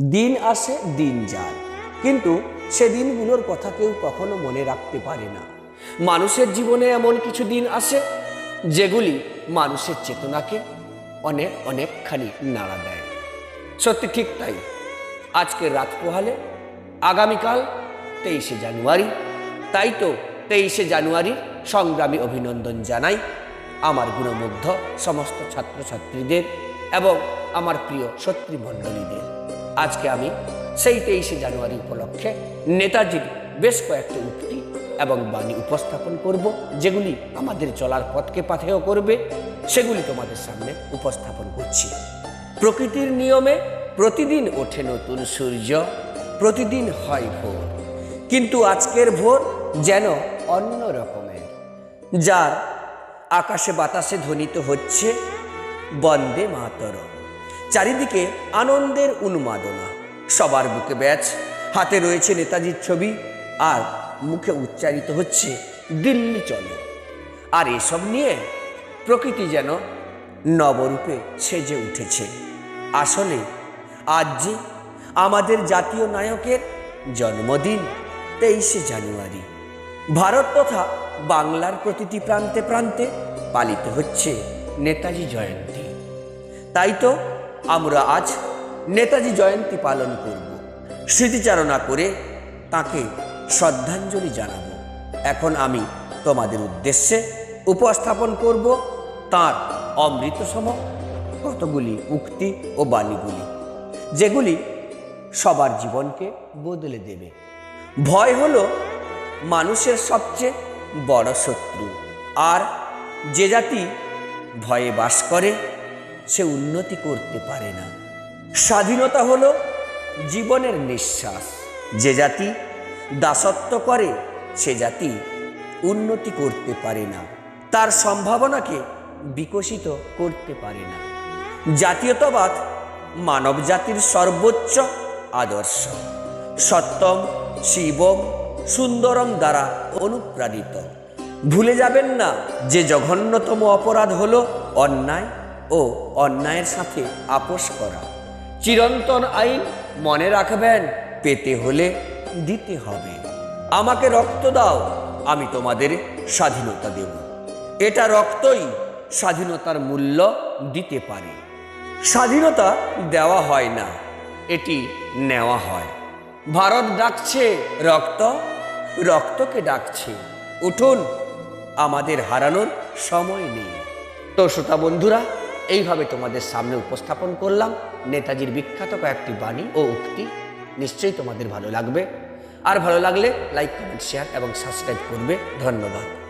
দিন আসে, দিন যায়। কিন্তু সে দিনগুলোর কথা কেউ কখনো মনে রাখতে পারে না। মানুষের জীবনে এমন কিছু দিন আসে, যেগুলি মানুষের চেতনাকে অনেক, অনেকখানি নাড়া দেয়। সত্যি ঠিক তাই। আজকের রাত পোহালে, আগামীকাল তেইশে জানুয়ারি, তাই তো তেইশে জানুয়ারি সংগ্রামী অভিনন্দন জানাই আমার গুণমুগ্ধ সমস্ত ছাত্রছাত্রীদের এবং আমার প্রিয় সত্রীমণ্ডলীদের আজকে আমি সেই তেইশে জানুয়ারি উপলক্ষে নেতাজির বেশ কয়েকটি উক্তি এবং বাণী উপস্থাপন করব, যেগুলি আমাদের চলার পথকে পাথেয় করবে, সেগুলি তোমাদের সামনে উপস্থাপন করছি। প্রকৃতির নিয়মে প্রতিদিন ওঠে নতুন সূর্য, প্রতিদিন হয় ভোর। কিন্তু আজকের ভোর যেন অন্য রকমের, যার আকাশে বাতাসে ধ্বনিত হচ্ছে, বন্দে মাতর চারিদিকে আনন্দের উন্মাদনা। সবার বুকে ব্যাচ, হাতে রয়েছে নেতাজির ছবি, আর মুখে উচ্চারিত হচ্ছে, দিল্লি চলো। আর এসব নিয়ে প্রকৃতি যেন নবরূপে সেজে উঠেছে। আসলে, আজ যে আমাদের জাতীয় নায়কের জন্মদিন, তেইশে জানুয়ারি। ভারত তথা বাংলার প্রতিটি প্রান্তে প্রান্তে পালিত হচ্ছে নেতাজি জয়ন্তী। তাই তো আমরা আজ নেতাজি জয়ন্তী পালন করব। স্মৃতিচারণা করে তাকে শ্রদ্ধাঞ্জলি জানাব। এখন আমি তোমাদের উদ্দেশ্যে উপস্থাপন করব তার অমৃতসম কতগুলি উক্তি ও বাণীগুলি, যেগুলি সবার জীবনকে বদলে দেবে। ভয় হলো মানুষের সবচেয়ে বড় শত্রু, আর যে জাতি ভয়ে বাস করে সে উন্নতি করতে পারে না। স্বাধীনতা হল জীবনের নিঃশ্বাস। যে জাতি দাসত্ব করে, সে জাতি উন্নতি করতে পারে না। তার সম্ভাবনাকে বিকশিত করতে পারে না। জাতীয়তাবাদ মানব জাতির সর্বোচ্চ আদর্শ। সত্যম, শিবম, সুন্দরম দ্বারা অনুপ্রাণিত। ভুলে যাবেন না যে জঘন্যতম অপরাধ হলো অন্যায় ও অন্যায়ের সাথে আপোষ করা। চিরন্তন আইন মনে রাখবেন, পেতে হলে দিতে হবে। আমাকে রক্ত দাও, আমি তোমাদের স্বাধীনতা দেব। এটা রক্তই স্বাধীনতার মূল্য দিতে পারে। স্বাধীনতা দেওয়া হয় না, এটি নেওয়া হয়। ভারত ডাকছে, রক্ত, রক্তকে ডাকছে। উঠুন, আমাদের হারানোর সময় নেই। তো শ্রোতা বন্ধুরা এইভাবে তোমাদের সামনে উপস্থাপন করলাম। নেতাজির বিখ্যাত কয়েকটি বাণী ও উক্তি। নিশ্চয়ই তোমাদের ভালো লাগবে। আর ভালো লাগলে লাইক কমেন্ট শেয়ার এবং সাবস্ক্রাইব করবে। ধন্যবাদ।